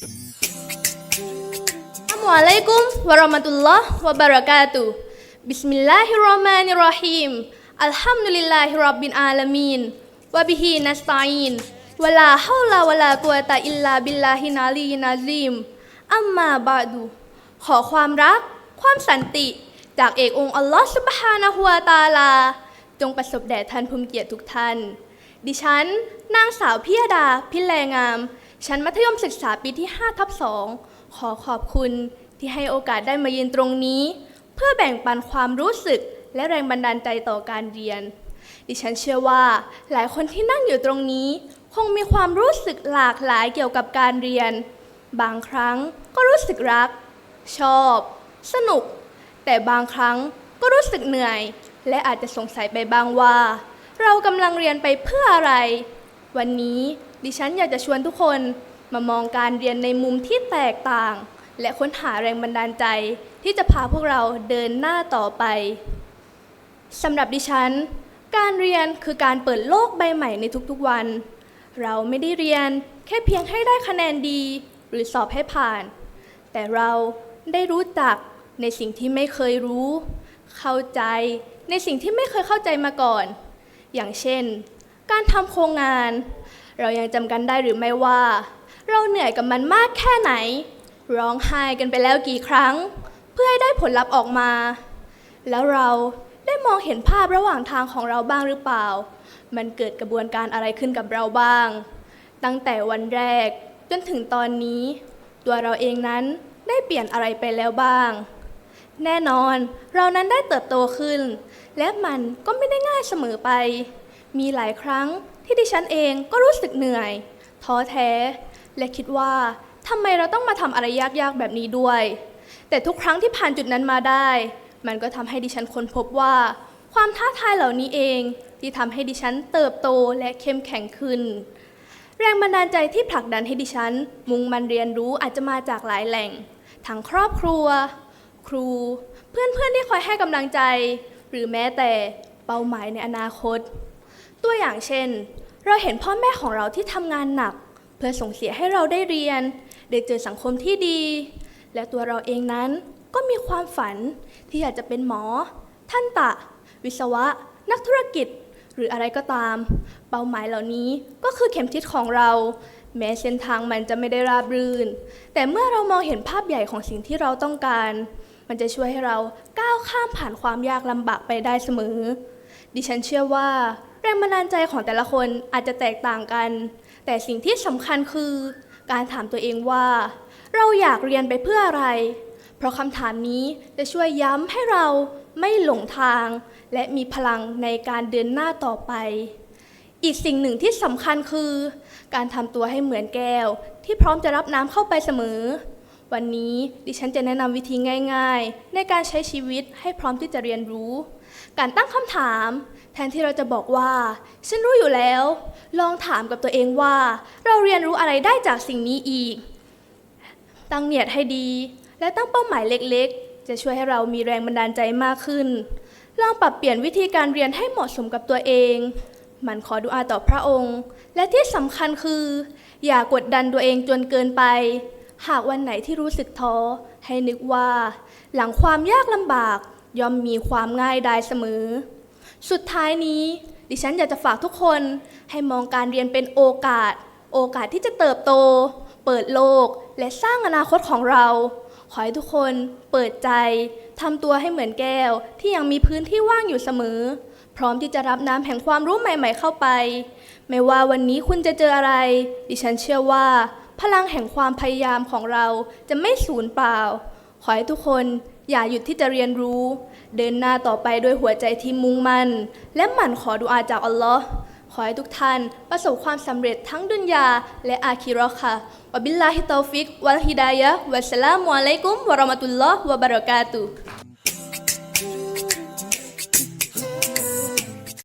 Assalamualaikum warahmatullahi wabarakatuh. Bismillahirrahmanirrahim. Alhamdulillahi rabbil alamin. Wabihi nasta'in. Wala hawla wala quwata illa billahi naliyyil azim. Amma ba'du ขอความรัก ความสันติ จากเอกองค์อัลลอฮ์ซุบฮานะฮูวาตาลา จงประสบแด่ท่านผู้มีเกียรติทุกท่าน ดิฉัน นางสาวพิยดา พิแลงาม ชั้นมัธยมศึกษาปีที่5ทับ2ขอขอบคุณที่ให้โอกาสได้มายืนตรงนี้ เพื่อแบ่งปันความรู้สึกและแรงบันดาลใจต่อการเรียน ดิฉันเชื่อว่าหลายคนที่นั่งอยู่ตรงนี้ คงมีความรู้สึกหลากหลายเกี่ยวกับการเรียน บางครั้งก็รู้สึกรัก ชอบ สนุก แต่บางครั้งก็รู้สึกเหนื่อย และอาจจะสงสัยไปบ้างว่า เรากำลังเรียนไปเพื่ออะไร วันนี้ ดิฉันอยากจะชวนทุกคนมามองการเรียนในมุมที่แตกต่าง และค้นหาแรงบันดาลใจ ที่จะพาพวกเราเดินหน้าต่อไปสำหรับดิฉัน การเรียนคือการเปิดโลกใบใหม่ในทุกๆวัน เราไม่ได้เรียนแค่เพียงให้ได้คะแนนดี หรือสอบให้ผ่าน แต่เราได้รู้จักในสิ่งที่ไม่เคยรู้ เข้าใจในสิ่งที่ไม่เคยเข้าใจมาก่อน อย่างเช่น การทำโครงงาน เรายังจำกันได้หรือไม่ว่า เราเหนื่อยกับมันมากแค่ไหน ร้องไห้กันไปแล้วกี่ครั้ง เพื่อให้ได้ผลลัพธ์ออกมา แล้วเราได้มองเห็นภาพระหว่างทางของเราบ้างหรือเปล่า มันเกิดกระบวนการอะไรขึ้นกับเราบ้าง ตั้งแต่วันแรกจนถึงตอนนี้ ตัวเราเองนั้นได้เปลี่ยนอะไรไปแล้วบ้าง แน่นอนเรานั้นได้เติบโตขึ้น และมันก็ไม่ได้ง่ายเสมอไป มีหลายครั้งที่ดิฉันเองก็รู้สึกเหนื่อย ท้อแท้ และคิดว่าทำไมเราต้องมาทำอะไรยากๆแบบนี้ด้วย แต่ทุกครั้งที่ผ่านจุดนั้นมาได้ มันก็ทำให้ดิฉันค้นพบว่า ความท้าทายเหล่านี้เองที่ทำให้ดิฉันเติบโตและเข้มแข็งขึ้น แรงบันดาลใจที่ผลักดันให้ดิฉัน มุ่งมันเรียนรู้อาจจะมาจากหลายแหล่ง ทั้งครอบครัว ครู เพื่อนๆที่คอยให้กำลังใจ หรือแม้แต่เป้าหมายในอนาคต ตัวอย่างเช่น เราเห็นพ่อแม่ของเราที่ทำงานหนัก เพื่อส่งเสียให้เราได้เรียน ได้เจอสังคมที่ดี และตัวเราเองนั้นก็มีความฝันที่อยากจะเป็นหมอ ท่านตะ วิศวะ นักธุรกิจ หรืออะไรก็ตาม เป้าหมายเหล่านี้ก็คือเข็มทิศของเรา แม้เส้นทางมันจะไม่ได้ราบรื่น แต่เมื่อเรามองเห็นภาพใหญ่ของสิ่งที่เราต้องการ มันจะช่วยให้เราก้าวข้ามผ่านความยากลำบากไปได้เสมอ ดิฉันเชื่อว่า รงบันดาลใจของแต่ละคนอาจจะแตกต่างกัน แต่สิ่งที่สำคัญคือ การถามตัวเองว่า เราอยากเรียนไปเพื่ออะไร เพราะคำถามนี้จะช่วยย้ำให้เราไม่หลงทาง และมีพลังในการเดินหน้าต่อไป อีกสิ่งหนึ่งที่สำคัญคือ การทำตัวให้เหมือนแก้ว ที่พร้อมจะรับน้ำเข้าไปเสมอ วันนี้ดิฉันจะแนะนำวิธีง่าย ๆ ในการใช้ชีวิตให้พร้อมที่จะเรียนรู้ การตั้งคำถาม แทนที่เราจะบอกว่า ฉันรู้อยู่แล้ว ลองถามกับตัวเองว่า เราเรียนรู้อะไรได้จากสิ่งนี้อีก ตั้งเนียดให้ดี และตั้งเป้าหมายเล็กๆ จะช่วยให้เรามีแรงบันดาลใจมากขึ้น ลองปรับเปลี่ยนวิธีการเรียนให้เหมาะสมกับตัวเองมันขอดุอาต่อพระองค์ และที่สำคัญคือ อย่ากดดันตัวเองจนเกินไป หากวันไหนที่รู้สึกท้อ ให้นึกว่า หลังความยากลำบากย่อมมีความง่ายไดายเสมอ สุดท้ายนี้ ดิฉันอยากจะฝากทุกคนให้มองการเรียนเป็นโอกาส โอกาสที่จะเติบโต เปิดโลกและสร้างอนาคตของเรา ขอให้ทุกคนเปิดใจทำตัวให้เหมือนแก้วที่ยังมีพื้นที่ว่างอยู่เสมอ พร้อมที่จะรับน้ำแห่งความรู้ใหม่ ๆ เข้าไป ไม่ว่าวันนี้คุณจะเจออะไร ดิฉันเชื่อว่า พลังแห่งความพยายามของเราจะไม่สูญเปล่า ขอให้ทุกคนอย่าหยุดที่จะเรียนรู้ เดินหน้าต่อไปด้วยหัวใจที่มุ่งมั่น และหมั่นขอดุอาจากอัลลอฮ์ขอให้ทุกท่านประสบความสำเร็จทั้งดุนยาและอาคิราะห์ค่ะวะบิลลาฮิตอฟิก วัลฮิดายะ วัสสลามุอะลัยกุม วะราะมะตุลลอฮ์ วะบะเราะกาตุ